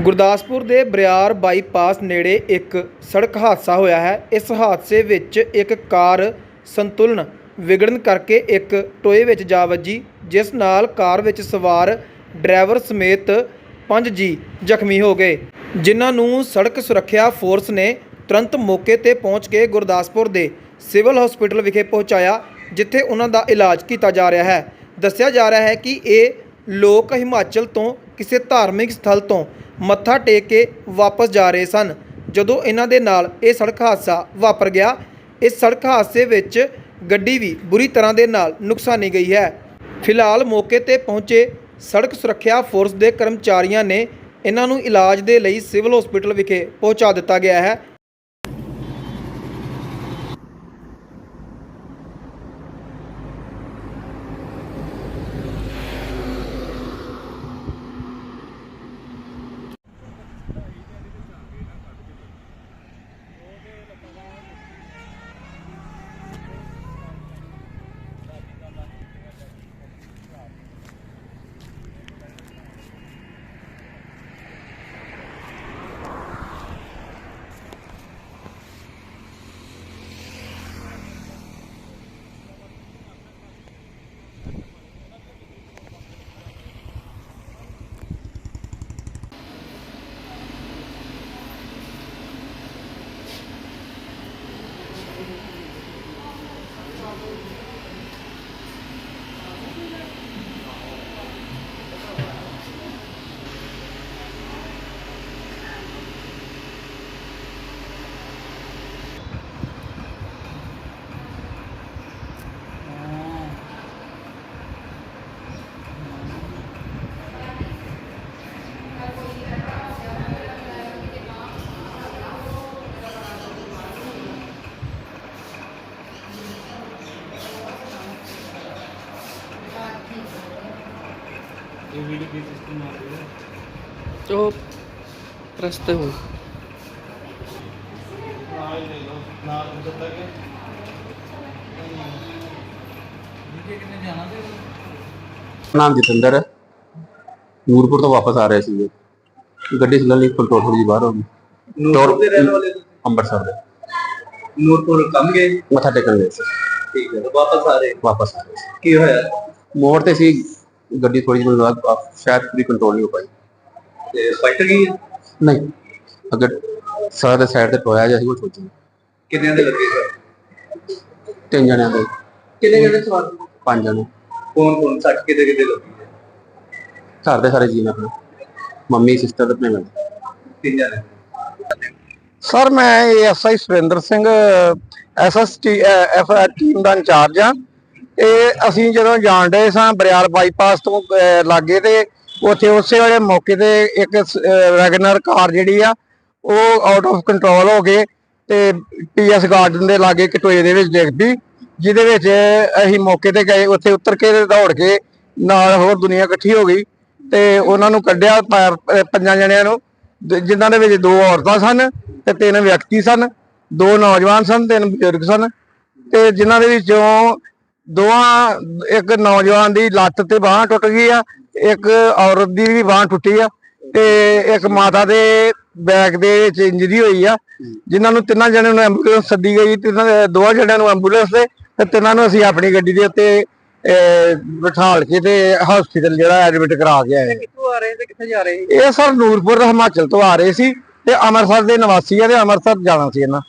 ਗੁਰਦਾਸਪੁਰ ਦੇ ਬਰਿਆਰ ਬਾਈਪਾਸ ਨੇੜੇ ਇੱਕ ਸੜਕ ਹਾਦਸਾ ਹੋਇਆ ਹੈ। ਇਸ ਹਾਦਸੇ ਵਿੱਚ ਇੱਕ ਕਾਰ ਸੰਤੁਲਨ ਵਿਗੜਨ ਕਰਕੇ ਇੱਕ ਟੋਏ ਵਿੱਚ ਜਾ ਵੱਜੀ, ਜਿਸ ਨਾਲ ਕਾਰ ਵਿੱਚ ਸਵਾਰ ਡਰਾਈਵਰ ਸਮੇਤ 5 ਜੀ ਜ਼ਖਮੀ ਹੋ ਗਏ। ਜਿਨ੍ਹਾਂ ਨੂੰ ਸੜਕ ਸੁਰੱਖਿਆ ਫੋਰਸ ਨੇ ਤੁਰੰਤ ਮੌਕੇ ਤੇ ਪਹੁੰਚ ਕੇ ਗੁਰਦਾਸਪੁਰ ਦੇ ਸਿਵਲ ਹਸਪੀਟਲ ਵਿਖੇ ਪਹੁੰਚਾਇਆ, ਜਿੱਥੇ ਉਹਨਾਂ ਦਾ ਇਲਾਜ ਕੀਤਾ ਜਾ ਰਿਹਾ ਹੈ। ਦੱਸਿਆ ਜਾ ਰਿਹਾ ਹੈ ਕਿ ਇਹ ਲੋਕ ਹਿਮਾਚਲ ਤੋਂ ਕਿਸੇ ਧਾਰਮਿਕ ਸਥਲ ਤੋਂ ਮੱਥਾ ਟੇਕ ਕੇ ਵਾਪਸ ਜਾ ਰਹੇ ਸਨ। ਜਦੋਂ ਇਹਨਾਂ ਦੇ ਨਾਲ ਇਹ ਸੜਕ ਹਾਦਸਾ ਵਾਪਰ ਗਿਆ, ਇਸ ਸੜਕ ਹਾਦਸੇ ਵਿੱਚ ਗੱਡੀ ਵੀ ਬੁਰੀ ਤਰ੍ਹਾਂ ਦੇ ਨਾਲ ਨੁਕਸਾਨੀ ਗਈ ਹੈ। ਫਿਲਹਾਲ ਮੌਕੇ ਤੇ ਪਹੁੰਚੇ ਸੜਕ ਸੁਰੱਖਿਆ ਫੋਰਸ ਦੇ ਕਰਮਚਾਰੀਆਂ ਨੇ ਇਹਨਾਂ ਨੂੰ ਇਲਾਜ ਦੇ ਲਈ ਸਿਵਲ ਹਸਪੀਟਲ ਵਿਖੇ ਪਹੁੰਚਾ ਦਿੱਤਾ ਗਿਆ ਹੈ। ਉਹ ਰਸਤੇ ਹੋ ਸਕਦਾ ਕਿ? ਵੀਡੀਓ ਕਿੰਨੇ ਜਾਣਾ ਤੇ? ਨਾਮ ਜਤਿੰਦਰ ਹੈ। ਨੂਰਪੁਰ ਤੋਂ ਵਾਪਸ ਆ ਰਹੇ ਸੀ ਗੱਡੀ ਚੱਲਣ ਲਈ ਕੰਟਰੋਲ ਥੋੜੀ ਜਿਹੀ ਬਾਹਰ ਹੋ ਗਈ। ਨੂਰਪੁਰ ਦੇ ਰਹਿਣ ਵਾਲੇ ਤੁਸੀਂ? ਅੰਮ੍ਰਿਤਸਰ ਦੇ। ਨੂਰਪੁਰ ਕੰਮ ਗਏ? ਮੱਥਾ ਟੇਕਣ ਗਏ ਸੀ। ਠੀਕ ਹੈ ਵਾਪਸ ਆ ਰਹੇ। ਵਾਪਸ ਆ ਰਹੇ ਕੀ ਹੋਇਆ? ਮੋੜ ਤੇ ਸੀ। ਗੱਡੀ ਥੋੜੀ ਜਿਹੀ ਬਾਅਦ ਸ਼ਾਇਦ ਪੂਰੀ ਕੰਟਰੋਲ ਨਹੀਂ ਹੋ ਪਾਈ। ਤੇ ਫਾਈਟਰ ਹੈ? ਨਹੀਂ। ਅਗਰ ਸਾਰਾ ਦੇ ਸਾਈਡ ਤੇ ਟੋਇਆ ਜਿਹਾ ਸੀ ਉਹ ਸੋਚੀ। ਕਿੰਨਿਆਂ ਦੇ ਲੱਗੇ ਸਰ? ਤਿੰਨ ਜਣਿਆਂ ਦੇ। ਕਿੰਨੇ ਜਣੇ ਸਵਾਰ ਪੰਜ ਜਣੇ। ਕੌਣ ਕੌਣ? ਸੱਟ ਕਿਤੇ ਕਿਤੇ ਲੱਗੀ ਹੈ? ਘਰ ਦੇ ਸਾਰੇ ਜੀ ਨੇ ਆਪਣੇ ਮੰਮੀ ਸਿਸਟਰ ਤੇ ਆਪਣੇ ਮੈਂ ਤਿੰਨ ਜਣੇ। ਸਰ ਮੈਂ SI Surinder Singh SST F team ਦਾ ਇੰਚਾਰਜ ਆ ਇਹ ਅਸੀਂ ਜਦੋਂ ਜਾਣ ਡਏ ਸਾਂ ਬਰਿਆਲ ਬਾਈਪਾਸ ਤੋਂ ਲਾਗੇ ਤੇ, ਉੱਥੇ ਉਸੇ ਵੇਲੇ ਮੌਕੇ ਤੇ ਇੱਕ ਵੈਗਨਰ ਕਾਰ ਜਿਹੜੀ ਆ, ਉਹ ਆਊਟ ਆਫ ਕੰਟਰੋਲ ਹੋ ਕੇ ਤੇ ਪੀਐਸ ਗਾਰਡਨ ਦੇ ਲਾਗੇ ਕਟੋਏ ਦੇ ਵਿੱਚ ਡਿੱਗ ਜਿਹਦੇ ਵਿੱਚ ਅਸੀਂ ਮੌਕੇ ਤੇ ਗਏ, ਉੱਥੇ ਉਤਰ ਕੇ ਦੌੜ ਕੇ ਨਾਲ ਹੋਰ ਦੁਨੀਆ ਇਕੱਠੀ ਹੋ ਗਈ ਤੇ ਉਹਨਾਂ ਨੂੰ ਕੱਢਿਆ ਪੰਜਾਂ ਜਣਿਆਂ ਨੂੰ, ਜ- ਜਿਨ੍ਹਾਂ ਦੇ ਵਿੱਚ ਦੋ ਔਰਤਾਂ ਸਨ ਤੇ ਤਿੰਨ ਵਿਅਕਤੀ ਸਨ, ਦੋ ਨੌਜਵਾਨ ਸਨ, ਤਿੰਨ ਬਜ਼ੁਰਗ ਸਨ ਤੇ ਜਿਨ੍ਹਾਂ ਦੇ ਵਿੱਚੋਂ ਦੋਵਾਂ ਇੱਕ ਨੌਜਵਾਨ ਦੀ ਲੱਤ ਤੇ ਬਾਹ ਟੁੱਟ ਗਈ ਆ ਇੱਕ ਔਰਤ ਦੀ ਵੀ ਬਾਹ ਟੁੱਟੀ ਆ ਤੇ ਇੱਕ ਮਾਤਾ ਦੇ ਬੈਕ ਦੇ ਵਿੱਚ ਇੰਜਰੀ ਹੋਈ ਆ। ਜਿਨ੍ਹਾਂ ਨੂੰ ਤਿੰਨਾਂ ਜਣਿਆਂ ਨੂੰ ਐਂਬੂਲੈਂਸ ਸੱਦੀ ਗਈ ਤਿੰਨਾਂ ਦੇ- ਦੋਵਾਂ ਜਣਿਆਂ ਨੂੰ ਐਂਬੂਲੈਂਸ ਤੇ ਤੇ ਤਿੰਨਾਂ ਨੂੰ ਅਸੀਂ ਆਪਣੀ ਗੱਡੀ ਦੇ ਉੱਤੇ ਬਿਠਾਲ ਕੇ ਤੇ ਹਸਪੀਟਲ ਜਿਹੜਾ ਐਡਮਿਟ ਕਰਾ ਕੇ ਆਏ ਕਿੱਥੋਂ ਆ ਰਹੇ ਤੇ ਕਿੱਥੇ ਜਾ ਰਹੇ ਇਹ ਸਰ ਨੂਰਪੁਰ ਹਿਮਾਚਲ ਤੋਂ ਆ ਰਹੇ ਸੀ ਤੇ ਅੰਮ੍ਰਿਤਸਰ ਦੇ ਨਿਵਾਸੀ ਆ ਤੇ ਅੰਮ੍ਰਿਤਸਰ ਜਾਣਾ ਸੀ ਇਹਨਾਂ।